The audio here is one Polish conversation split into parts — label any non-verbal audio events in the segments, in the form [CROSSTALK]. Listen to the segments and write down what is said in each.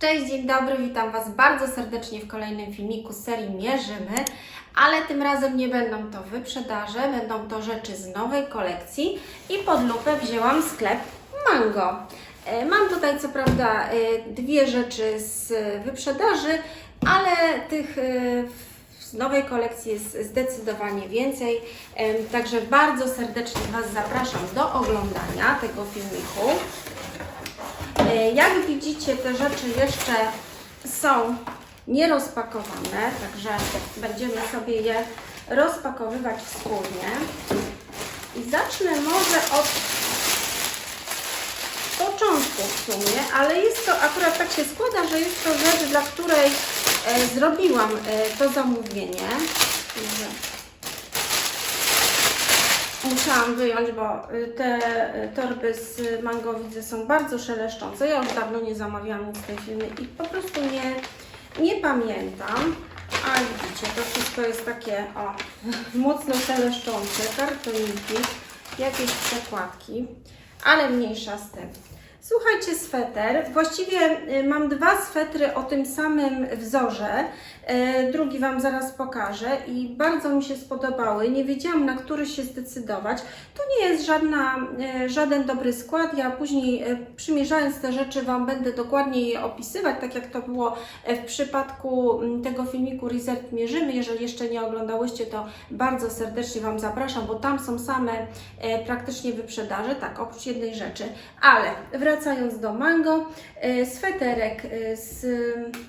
Cześć, dzień dobry, witam Was bardzo serdecznie w kolejnym filmiku serii Mierzymy, ale tym razem nie będą to wyprzedaże, będą to rzeczy z nowej kolekcji i pod lupę wzięłam sklep Mango. E, Mam tutaj co prawda e, dwie rzeczy z wyprzedaży, ale tych e, z nowej kolekcji jest zdecydowanie więcej. Także bardzo serdecznie Was zapraszam do oglądania tego filmiku. E, Jak widzicie, te rzeczy jeszcze są nierozpakowane, także będziemy sobie je rozpakowywać wspólnie. I zacznę może od początku w sumie, ale jest to akurat tak się składa, że jest to rzecz, dla której e, zrobiłam e, to zamówienie. Musiałam wyjąć, bo y, te y, torby z mango widzę są bardzo szeleszczące. Ja już dawno nie zamawiałam nic tej firmy i po prostu nie, nie pamiętam. A widzicie, to wszystko jest takie o, [LAUGHS] mocno szeleszczące, kartoniki, jakieś przekładki, ale mniejsza z tym. Słuchajcie, sweter. Właściwie y, mam dwa swetry o tym samym wzorze. Y, Drugi Wam zaraz pokażę i bardzo mi się spodobały. Nie wiedziałam, na który się zdecydować. To nie jest żadna, y, żaden dobry skład. Ja później, przymierzając te rzeczy, Wam będę dokładnie je opisywać, tak jak to było w przypadku mm, tego filmiku Resort Mierzymy. Jeżeli jeszcze nie oglądałyście, to bardzo serdecznie Wam zapraszam, bo tam są same praktycznie wyprzedaże, tak, oprócz jednej rzeczy. Ale wracając do mango, e, sweterek e, z,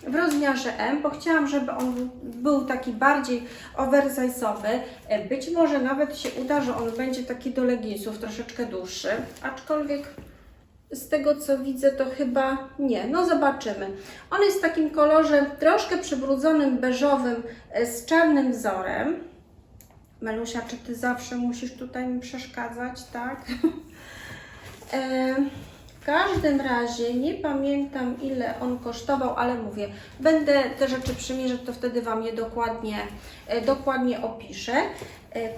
w rozmiarze M, bo chciałam, żeby on był taki bardziej oversize'owy. E, Być może nawet się uda, że on będzie taki do leginsów, troszeczkę dłuższy, aczkolwiek z tego co widzę, to chyba nie. No zobaczymy. On jest w takim kolorze troszkę przybrudzonym, beżowym, z czarnym wzorem. Melusia, czy ty zawsze musisz tutaj mi przeszkadzać, tak? [LAUGHS] W każdym razie nie pamiętam ile on kosztował, ale mówię, będę te rzeczy przymierzać, to wtedy Wam je dokładnie, e, dokładnie opiszę. E,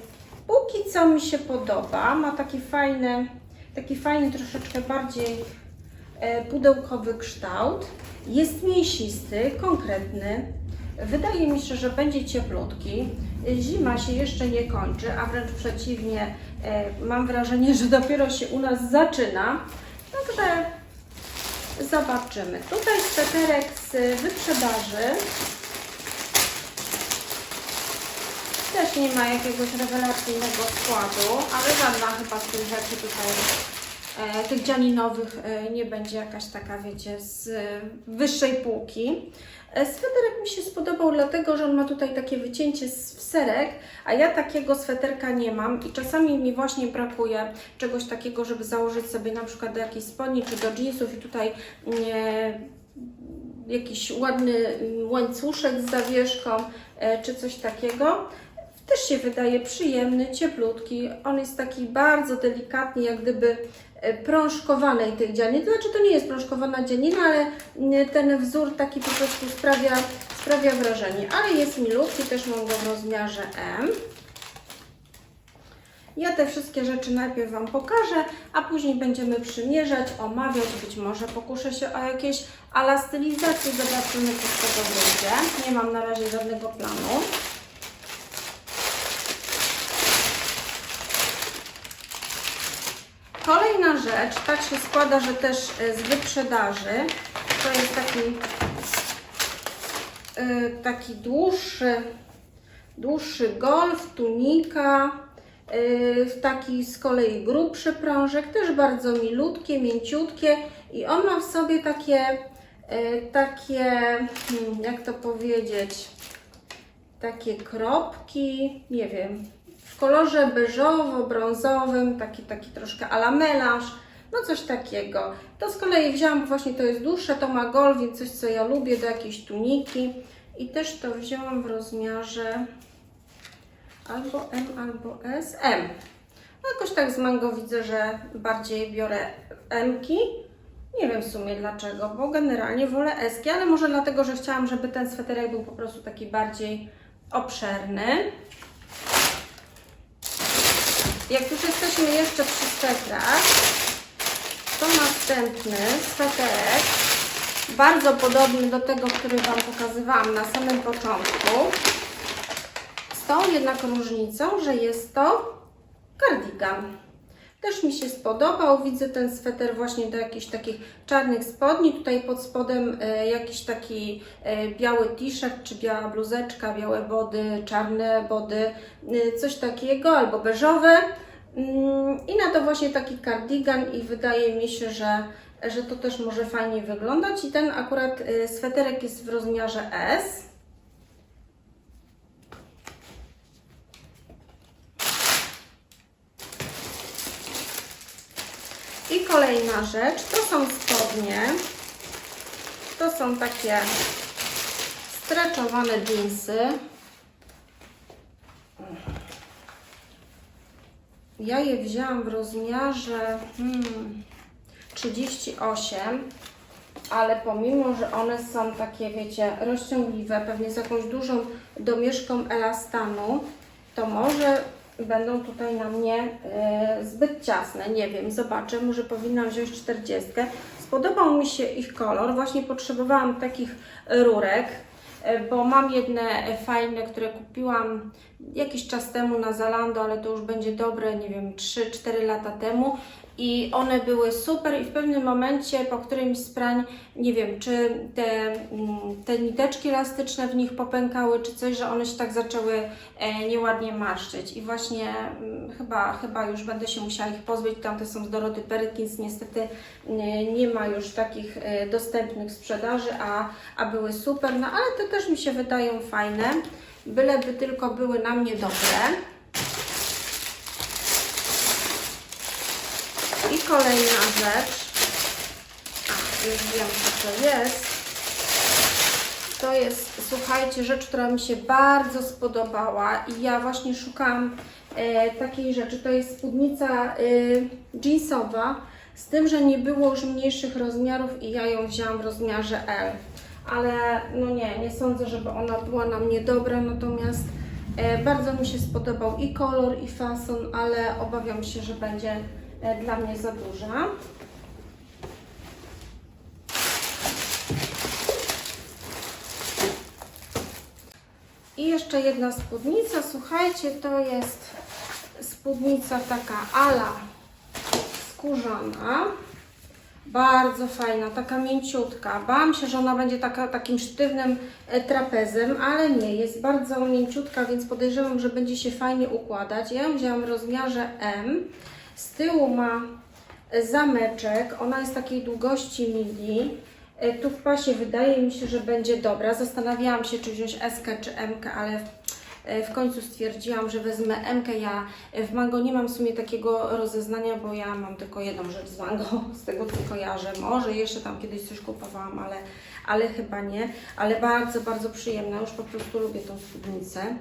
Póki co mi się podoba, ma taki fajny, taki fajny troszeczkę bardziej e, pudełkowy kształt. Jest mięsisty, konkretny. Wydaje mi się, że będzie cieplutki. Zima się jeszcze nie kończy, a wręcz przeciwnie, mam wrażenie, że dopiero się u nas zaczyna. Także zobaczymy. Tutaj sweterek z wyprzedaży. Też nie ma jakiegoś rewelacyjnego składu, ale żadna chyba z tych rzeczy tutaj, tych dzianinowych e, nie będzie jakaś taka, wiecie, z e, wyższej półki. E, Sweterek mi się spodobał dlatego, że on ma tutaj takie wycięcie z- serek, a ja takiego sweterka nie mam i czasami mi właśnie brakuje czegoś takiego, żeby założyć sobie na przykład do jakiejś spodni czy do jeansów i tutaj nie, jakiś ładny łańcuszek z zawieszką e, czy coś takiego. Też się wydaje przyjemny, cieplutki. On jest taki bardzo delikatny, jak gdyby e, prążkowanej tej dzianiny. To znaczy to nie jest prążkowana dzianina, ale mm, ten wzór taki po prostu sprawia, sprawia wrażenie. Ale jest milutki, też mam go w rozmiarze M. Ja te wszystkie rzeczy najpierw Wam pokażę, a później będziemy przymierzać, omawiać, być może pokuszę się o jakieś ala stylizacje, zobaczymy co z tego wyjdzie. Nie mam na razie żadnego planu. Kolejna rzecz, tak się składa, że też e, z wyprzedaży, to jest taki, e, taki dłuższy, dłuższy golf, tunika, e, w taki z kolei grubszy prążek, też bardzo milutkie, mięciutkie i on ma w sobie takie, takie, hmm, jak to powiedzieć, takie kropki, nie wiem, kolorze beżowo-brązowym, taki, taki troszkę ala no coś takiego. To z kolei wzięłam, bo właśnie to jest dłuższe, to ma gol, więc coś co ja lubię do jakiejś tuniki i też to wzięłam w rozmiarze albo M, albo S, M. No jakoś tak z mango widzę, że bardziej biorę M-ki. Nie wiem w sumie dlaczego, bo generalnie wolę S-ki, ale może dlatego, że chciałam, żeby ten sweterek był po prostu taki bardziej obszerny. Jak już jesteśmy jeszcze przy swetrach, to następny sweterek bardzo podobny do tego, który Wam pokazywałam na samym początku. Z tą jednak różnicą, że jest to kardigan. Też mi się spodobał. Widzę ten sweter właśnie do jakichś takich czarnych spodni. Tutaj pod spodem e, jakiś taki e, biały t-shirt, czy biała bluzeczka, białe body, czarne body, e, coś takiego, albo beżowe. Mm, I na to właśnie taki kardigan i wydaje mi się, że, że to też może fajnie wyglądać. I ten akurat sweterek jest w rozmiarze S. I kolejna rzecz, to są spodnie. To są takie streczowane dżinsy. Ja je wzięłam w rozmiarze hmm, 38, ale pomimo, że one są takie, wiecie, rozciągliwe, pewnie z jakąś dużą domieszką elastanu, to może będą tutaj na mnie e, zbyt ciasne. Nie wiem, zobaczę, może powinnam wziąć 40. Spodobał mi się ich kolor, właśnie potrzebowałam takich rurek, e, bo mam jedne fajne, które kupiłam jakiś czas temu na Zalando, ale to już będzie dobre, nie wiem, 3-4 lata temu. I one były super i w pewnym momencie po którymś z prań, nie wiem, czy te, mm, te niteczki elastyczne w nich popękały, czy coś, że one się tak zaczęły e, nieładnie marszczyć. I właśnie mm, chyba, chyba już będę się musiała ich pozbyć. Tamte są z Doroty Perkins, niestety nie, nie ma już takich e, dostępnych sprzedaży, a, a były super. No ale te też mi się wydają fajne, byleby tylko były na mnie dobre. I kolejna rzecz. A, już wiem, co to jest. To jest, słuchajcie, rzecz, która mi się bardzo spodobała i ja właśnie szukałam e, takiej rzeczy. To jest spódnica e, jeansowa, z tym, że nie było już mniejszych rozmiarów i ja ją wzięłam w rozmiarze L. Ale no nie, nie sądzę, żeby ona była na mnie dobra, natomiast e, bardzo mi się spodobał i kolor, i fason, ale obawiam się, że będzie e, dla mnie za duża. I jeszcze jedna spódnica, słuchajcie, to jest spódnica taka ala skórzana. Bardzo fajna, taka mięciutka. Bałam się, że ona będzie taka, takim sztywnym e, trapezem, ale nie, jest bardzo mięciutka, więc podejrzewam, że będzie się fajnie układać. Ja ją wzięłam w rozmiarze M. Z tyłu ma e, zameczek, ona jest takiej długości midi. E, Tu w pasie wydaje mi się, że będzie dobra. Zastanawiałam się, czy wziąć S czy M, ale w końcu stwierdziłam, że wezmę M. Ja w Mango nie mam w sumie takiego rozeznania, bo ja mam tylko jedną rzecz z Mango, [LAUGHS] z tego co kojarzę. Może jeszcze tam kiedyś coś kupowałam, ale, ale chyba nie. Ale bardzo, bardzo przyjemna. Już po prostu lubię tą spódnicę.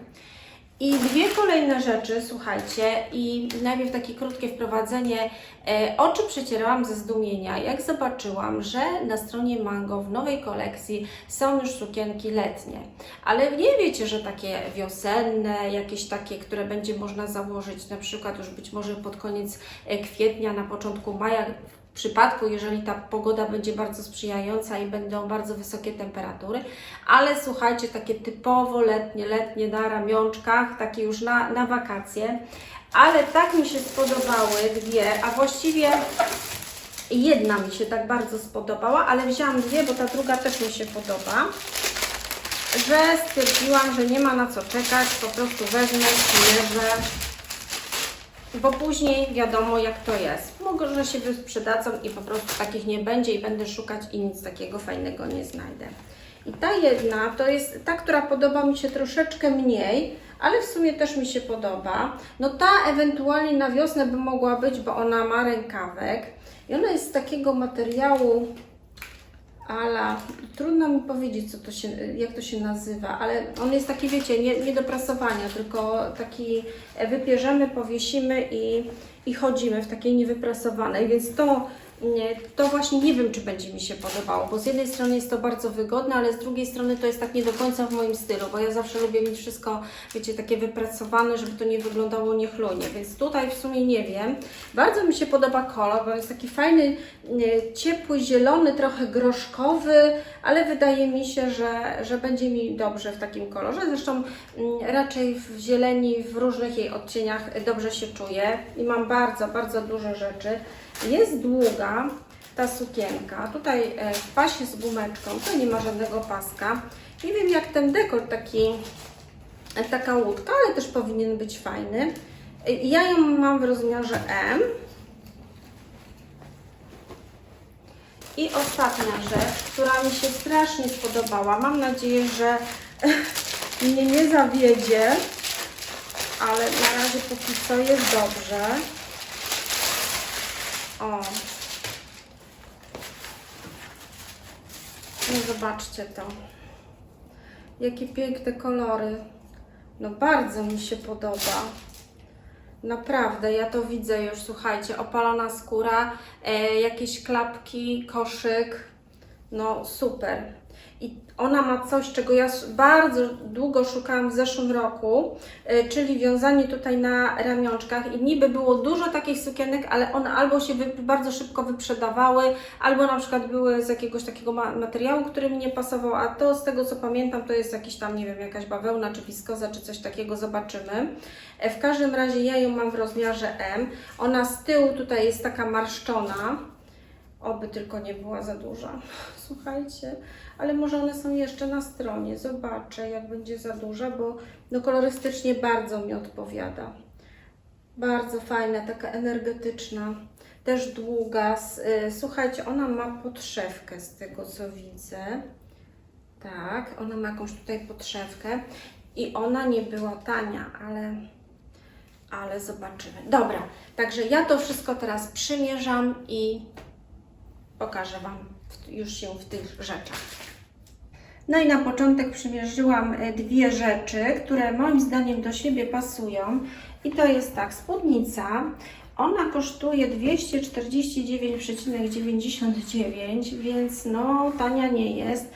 I dwie kolejne rzeczy, słuchajcie, i najpierw takie krótkie wprowadzenie. E, oczy przecierałam ze zdumienia, jak zobaczyłam, że na stronie Mango w nowej kolekcji są już sukienki letnie. Ale nie wiecie, że takie wiosenne, jakieś takie, które będzie można założyć na przykład już być może pod koniec e, kwietnia, na początku maja, w przypadku, jeżeli ta pogoda będzie bardzo sprzyjająca i będą bardzo wysokie temperatury, ale słuchajcie, takie typowo letnie, letnie na ramionczkach, takie już na, na wakacje, ale tak mi się spodobały dwie, a właściwie jedna mi się tak bardzo spodobała, ale wzięłam dwie, bo ta druga też mi się podoba, że stwierdziłam, że nie ma na co czekać, po prostu wezmę, śmierzę, bo później wiadomo jak to jest. Mogę, że się wysprzedadzą i po prostu takich nie będzie i będę szukać i nic takiego fajnego nie znajdę. I ta jedna to jest ta, która podoba mi się troszeczkę mniej, ale w sumie też mi się podoba. No ta ewentualnie na wiosnę by mogła być, bo ona ma rękawek i ona jest z takiego materiału ala, trudno mi powiedzieć, co to się, jak to się nazywa, ale on jest taki, wiecie, nie, nie do prasowania, tylko taki wypierzemy, powiesimy i, i chodzimy w takiej niewyprasowanej, więc to to właśnie nie wiem, czy będzie mi się podobało, bo z jednej strony jest to bardzo wygodne, ale z drugiej strony to jest tak nie do końca w moim stylu, bo ja zawsze lubię mieć wszystko, wiecie, takie wypracowane, żeby to nie wyglądało niechlujnie, więc tutaj w sumie nie wiem. Bardzo mi się podoba kolor, bo jest taki fajny, ciepły, zielony, trochę groszkowy, ale wydaje mi się, że, że będzie mi dobrze w takim kolorze. Zresztą mm, raczej w zieleni, w różnych jej odcieniach dobrze się czuję i mam bardzo, bardzo dużo rzeczy. Jest długa ta sukienka. Tutaj e, w pasie z gumeczką, to nie ma żadnego paska. Nie wiem jak ten dekor taki, taka łódka, ale też powinien być fajny. Ja ją mam w rozmiarze M. I ostatnia rzecz, która mi się strasznie spodobała. Mam nadzieję, że [LAUGHS] mnie nie zawiedzie, ale na razie póki co jest dobrze. O. No zobaczcie to. Jakie piękne kolory. No bardzo mi się podoba. Naprawdę, ja to widzę już, słuchajcie, opalona skóra, e, jakieś klapki, koszyk, no super. I ona ma coś, czego ja bardzo długo szukałam w zeszłym roku, e, czyli wiązanie tutaj na ramionczkach i niby było dużo takich sukienek, ale one albo się bardzo szybko wyprzedawały, albo na przykład były z jakiegoś takiego ma materiału, który mi nie pasował, a to z tego co pamiętam to jest jakiś tam, nie wiem, jakaś bawełna czy wiskoza czy coś takiego, zobaczymy. E, W każdym razie ja ją mam w rozmiarze M. Ona z tyłu tutaj jest taka marszczona. Oby tylko nie była za duża. [LAUGHS] Słuchajcie, ale może one są jeszcze na stronie. Zobaczę, jak będzie za duża, bo no kolorystycznie bardzo mi odpowiada. Bardzo fajna, taka energetyczna, też długa. Y, Słuchajcie, ona ma podszewkę z tego co widzę. Tak, ona ma jakąś tutaj podszewkę i ona nie była tania, ale ale zobaczymy. Dobra, także ja to wszystko teraz przymierzam i pokażę Wam już się w tych rzeczach. No i na początek przymierzyłam e, dwie rzeczy, które moim zdaniem do siebie pasują. I to jest tak, spódnica. Ona kosztuje 249,99, więc no tania nie jest.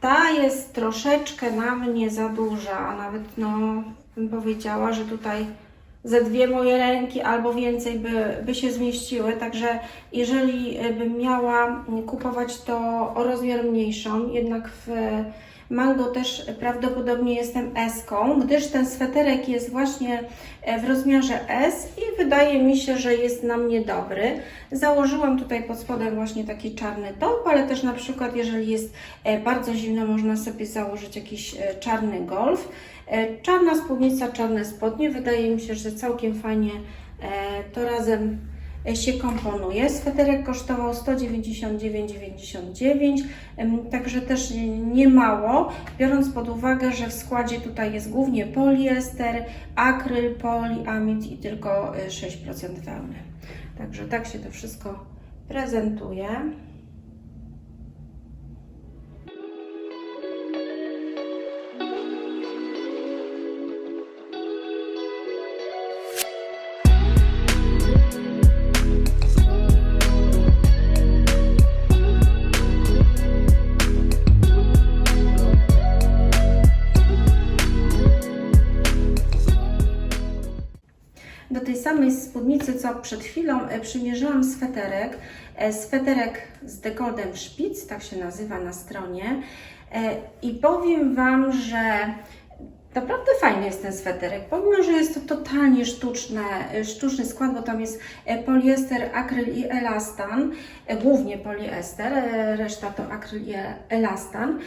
Ta jest troszeczkę na mnie za duża, a nawet no bym powiedziała, że tutaj ze dwie moje ręki albo więcej by, by się zmieściły. Także jeżeli e, bym miała kupować to o rozmiar mniejszą, jednak w Mango też prawdopodobnie jestem S-ką, gdyż ten sweterek jest właśnie e, w rozmiarze S i wydaje mi się, że jest na mnie dobry. Założyłam tutaj pod spodem właśnie taki czarny top, ale też na przykład jeżeli jest e, bardzo zimno, można sobie założyć jakiś e, czarny golf. Czarna spódnica, czarne spodnie. Wydaje mi się, że całkiem fajnie to razem się komponuje. Sweterek kosztował 199,99, em, także też nie mało, biorąc pod uwagę, że w składzie tutaj jest głównie poliester, akryl, poliamid i tylko e, 6% wełny. Także tak się to wszystko prezentuje. Samej spódnicy, co przed chwilą e, przymierzyłam sweterek. E, Sweterek z dekodem szpic, tak się nazywa na stronie. E, I powiem Wam, że naprawdę fajny jest ten sweterek. Pomimo, że jest to totalnie sztuczne, sztuczny skład, bo tam jest poliester, akryl i elastan, głównie poliester, reszta to akryl i elastan.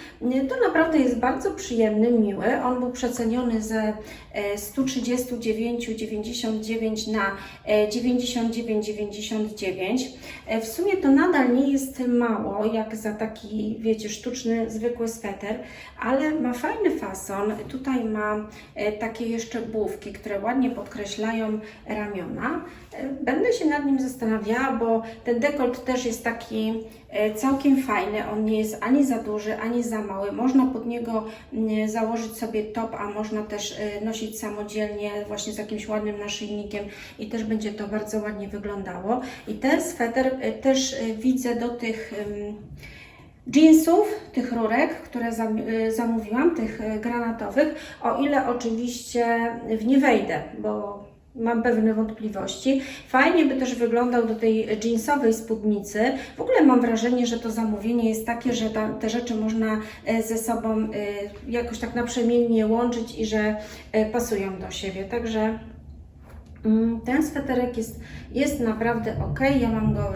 To naprawdę jest bardzo przyjemny, miły. On był przeceniony ze 139,99 na e, 99,99. E, W sumie to nadal nie jest mało, jak za taki, wiecie, sztuczny, zwykły sweter, ale ma fajny fason. Tutaj ma e, takie jeszcze główki, które ładnie podkreślają ramiona. E, Będę się nad nim zastanawiała, bo ten dekolt też jest taki e, całkiem fajny. On nie jest ani za duży, ani za mały. Można pod niego mm, założyć sobie top, a można też e, nosić samodzielnie właśnie z jakimś ładnym naszyjnikiem i też będzie to bardzo ładnie wyglądało. I ten sweter e, też e, widzę do tych jeansów, tych rurek, które zam, zamówiłam, tych granatowych, o ile oczywiście w nie wejdę, bo mam pewne wątpliwości. Fajnie by też wyglądał do tej jeansowej spódnicy. W ogóle mam wrażenie, że to zamówienie jest takie, że ta, te rzeczy można e, ze sobą e, jakoś tak naprzemiennie łączyć i że e, pasują do siebie. Także mm, ten sweterek jest, jest naprawdę ok. Ja mam go w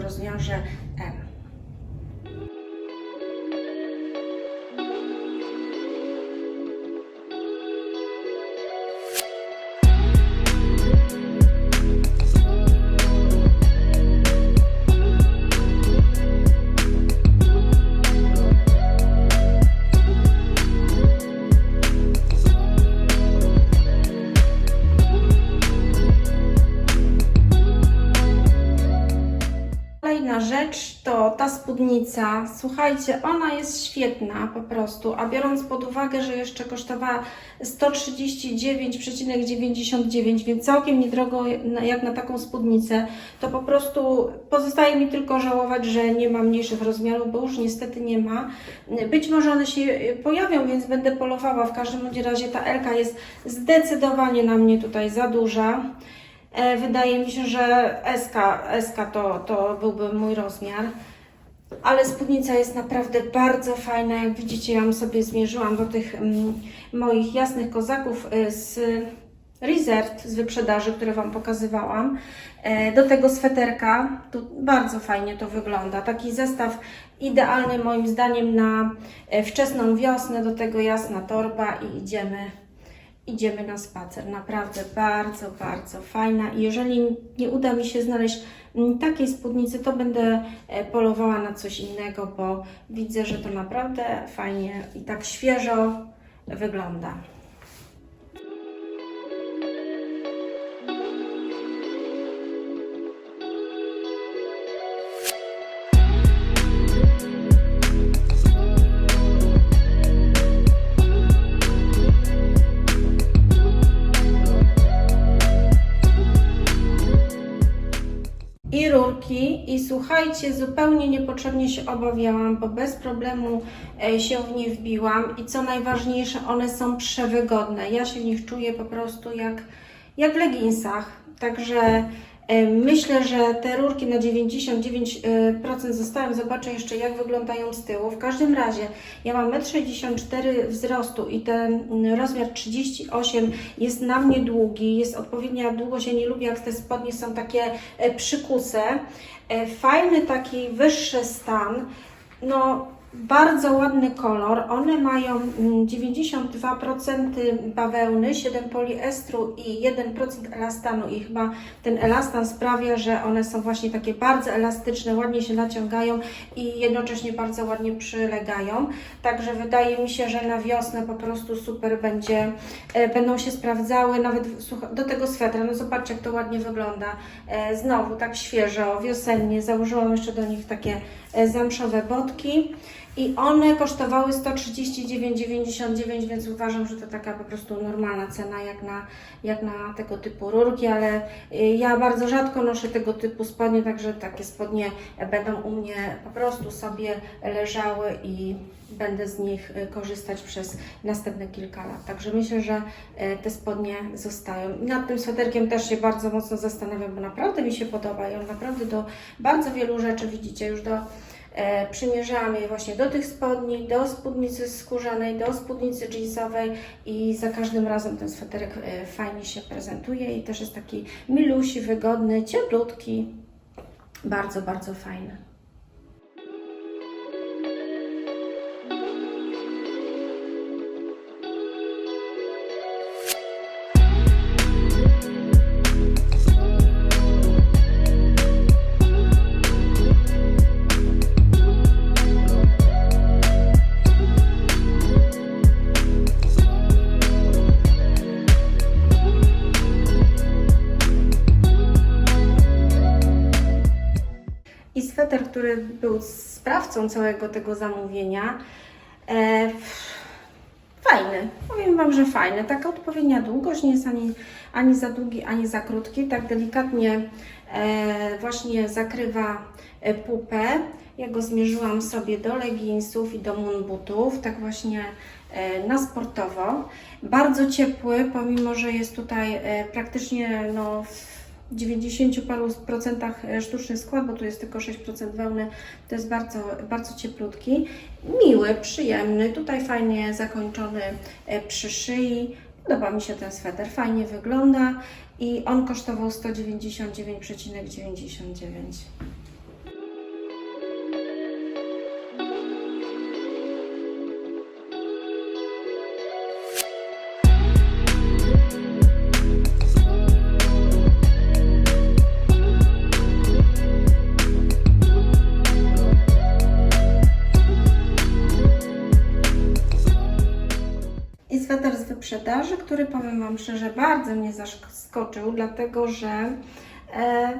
Słuchajcie, ona jest świetna po prostu, a biorąc pod uwagę, że jeszcze kosztowała 139,99, więc całkiem niedrogo jak na taką spódnicę, to po prostu pozostaje mi tylko żałować, że nie ma mniejszych rozmiarów, bo już niestety nie ma. Być może one się pojawią, więc będę polowała. W każdym razie ta Elka jest zdecydowanie na mnie tutaj za duża. E, Wydaje mi się, że SK, SK to, to byłby mój rozmiar. Ale spódnica jest naprawdę bardzo fajna. Jak widzicie, ją sobie zmierzyłam do tych mm, moich jasnych kozaków y, z Resert z wyprzedaży, które Wam pokazywałam. E, Do tego sweterka, tu bardzo fajnie to wygląda. Taki zestaw idealny moim zdaniem na e, wczesną wiosnę, do tego jasna torba i idziemy idziemy na spacer. Naprawdę bardzo, bardzo fajna. I jeżeli nie uda mi się znaleźć takiej spódnicy, to będę e, polowała na coś innego, bo widzę, że to naprawdę fajnie i tak świeżo wygląda. Słuchajcie, zupełnie niepotrzebnie się obawiałam, bo bez problemu e, się w nie wbiłam i co najważniejsze, one są przewygodne. Ja się w nich czuję po prostu jak, jak w leginsach, także myślę, że te rurki na 99% zostałem. Zobaczę jeszcze jak wyglądają z tyłu. W każdym razie ja mam 1,64 m wzrostu i ten mm, rozmiar 38 jest na mnie długi, jest odpowiednia długość. Ja nie lubię jak te spodnie są takie e, przykuse. E, Fajny taki wyższy stan. No, bardzo ładny kolor. One mają mm, 92% bawełny, 7 poliestru i 1% elastanu. I chyba ten elastan sprawia, że one są właśnie takie bardzo elastyczne, ładnie się naciągają i jednocześnie bardzo ładnie przylegają. Także wydaje mi się, że na wiosnę po prostu super będzie, e, będą się sprawdzały, nawet do tego swetra. No zobaczcie, jak to ładnie wygląda. E, znowu tak świeżo, wiosennie. Założyłam jeszcze do nich takie e, zamszowe botki. I one kosztowały 139,99, więc uważam, że to taka po prostu normalna cena jak na, jak na tego typu rurki, ale y, ja bardzo rzadko noszę tego typu spodnie, także takie spodnie będą u mnie po prostu sobie leżały i będę z nich y, korzystać przez następne kilka lat. Także myślę, że y, te spodnie zostają. Nad tym sweterkiem też się bardzo mocno zastanawiam, bo naprawdę mi się podoba i on naprawdę do bardzo wielu rzeczy widzicie już do E, przymierzałam je właśnie do tych spodni, do spódnicy skórzanej, do spódnicy jeansowej i za każdym razem ten sweterek e, fajnie się prezentuje i też jest taki milusi, wygodny, cieplutki. Bardzo, bardzo fajny. Sprawcą całego tego zamówienia. E, Fajny, powiem Wam, że fajny. Taka odpowiednia długość, nie jest ani, ani za długi, ani za krótki. Tak delikatnie e, właśnie zakrywa e, pupę. Ja go zmierzyłam sobie do leginsów i do moonbootów, tak właśnie e, na sportowo. Bardzo ciepły, pomimo że jest tutaj e, praktycznie no, w 90 paru procentach e, sztuczny skład, bo tu jest tylko 6% wełny, to jest bardzo, bardzo cieplutki, miły, przyjemny, tutaj fajnie zakończony e, przy szyi, podoba mi się ten sweter, fajnie wygląda i on kosztował 199,99. ,99. Który powiem Wam szczerze, bardzo mnie zaskoczył, dlatego że e,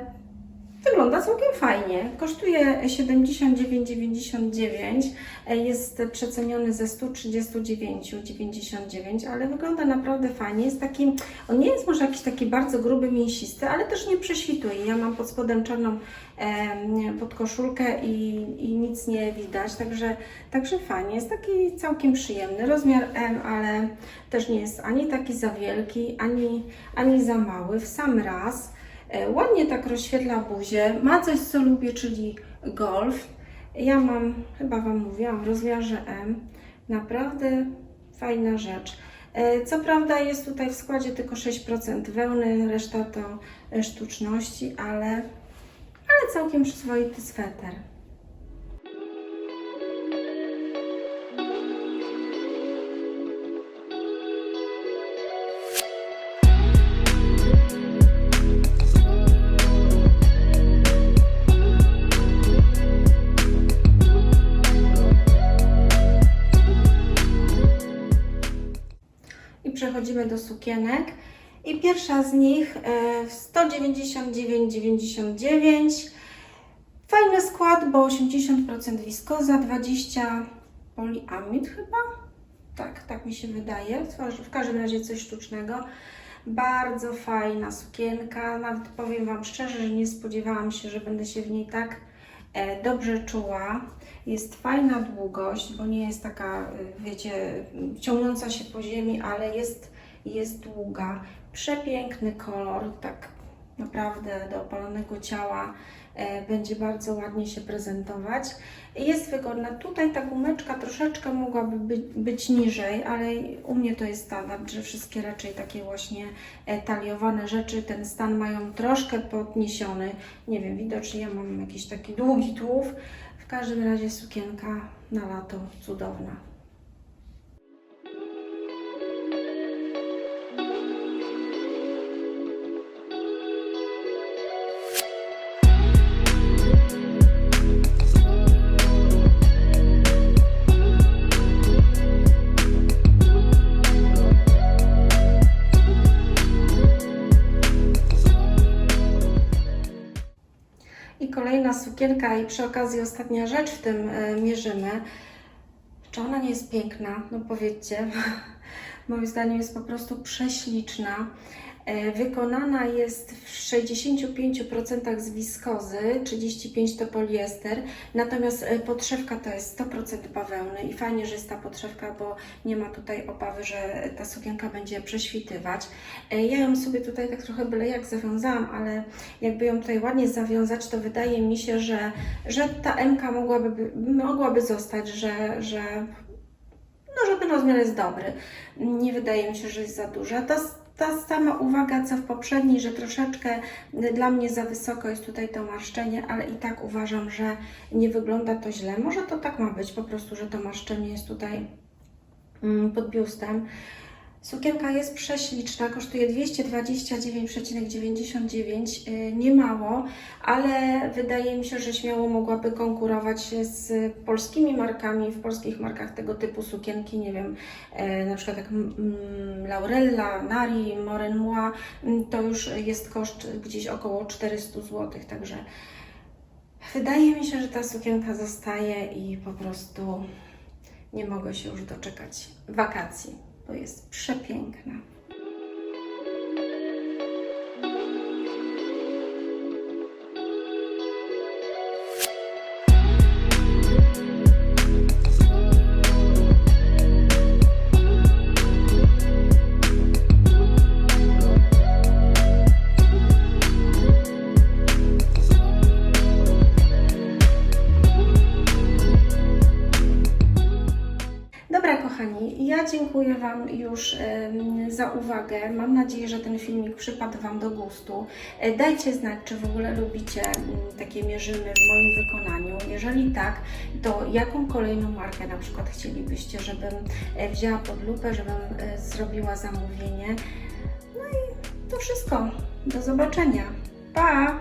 wygląda całkiem fajnie. Kosztuje 79,99, e, jest przeceniony ze 139,99, ale wygląda naprawdę fajnie. Jest taki, on nie jest może jakiś taki bardzo gruby, mięsisty, ale też nie prześwituje. Ja mam pod spodem czarną e, podkoszulkę i, i nic nie widać, także, także fajnie. Jest taki całkiem przyjemny. Rozmiar M, ale też nie jest ani taki za wielki, ani, ani za mały, w sam raz. E, Ładnie tak rozświetla buzię. Ma coś, co lubię, czyli golf. Ja mam, chyba Wam mówiłam, w rozmiarze M. Naprawdę fajna rzecz. E, Co prawda jest tutaj w składzie tylko 6% wełny, reszta to e, sztuczności, ale, ale całkiem przyzwoity sweter. Do sukienek. I pierwsza z nich e, w 199,99. Fajny skład, bo 80% wiskoza, 20 poliamid chyba. Tak, tak mi się wydaje. W każdym razie coś sztucznego. Bardzo fajna sukienka. Nawet powiem Wam szczerze, że nie spodziewałam się, że będę się w niej tak e, dobrze czuła. Jest fajna długość, bo nie jest taka, e, wiecie, ciągnąca się po ziemi, ale jest, jest długa. Przepiękny kolor, tak naprawdę do opalonego ciała e, będzie bardzo ładnie się prezentować. Jest wygodna. Tutaj ta gumeczka troszeczkę mogłaby być, być niżej, ale u mnie to jest standard, że wszystkie raczej takie właśnie e, taliowane rzeczy ten stan mają troszkę podniesiony. Nie wiem, widocznie ja mam jakiś taki długi tułów. W każdym razie sukienka na lato cudowna. Kolejna sukienka i przy okazji ostatnia rzecz w tym e, mierzymy. Czy ona nie jest piękna? No powiedzcie. [LAUGHS] Moim zdaniem jest po prostu prześliczna. E, Wykonana jest w 65% z wiskozy, 35% to poliester, natomiast e, podszewka to jest 100% bawełny i fajnie, że jest ta podszewka, bo nie ma tutaj obawy, że ta sukienka będzie prześwitywać. E, Ja ją sobie tutaj tak trochę byle jak zawiązałam, ale jakby ją tutaj ładnie zawiązać, to wydaje mi się, że, że ta MK mogłaby, by- mogłaby zostać, że, że no, że ten rozmiar jest dobry. Nie wydaje mi się, że jest za duża. Ta, ta sama uwaga, co w poprzedniej, że troszeczkę dla mnie za wysoko jest tutaj to marszczenie, ale i tak uważam, że nie wygląda to źle. Może to tak ma być, po prostu, że to marszczenie jest tutaj mm, pod biustem. Sukienka jest prześliczna, kosztuje 229,99, yy, nie mało, ale wydaje mi się, że śmiało mogłaby konkurować z polskimi markami, w polskich markach tego typu sukienki, nie wiem, e, na przykład jak Laurella, Nari, Moren Moi, mm, to już jest koszt gdzieś około 400 zł, także Wydaje mi się, że ta sukienka zostaje i po prostu nie mogę się już doczekać wakacji, bo jest przepiękna. Dziękuję Wam już za uwagę. Mam nadzieję, że ten filmik przypadł Wam do gustu. E, Dajcie znać, czy w ogóle lubicie takie mierzymy w moim wykonaniu. Jeżeli tak, to jaką kolejną markę na przykład chcielibyście, żebym e, wzięła pod lupę, żebym e, zrobiła zamówienie. No i to wszystko. Do zobaczenia. Pa!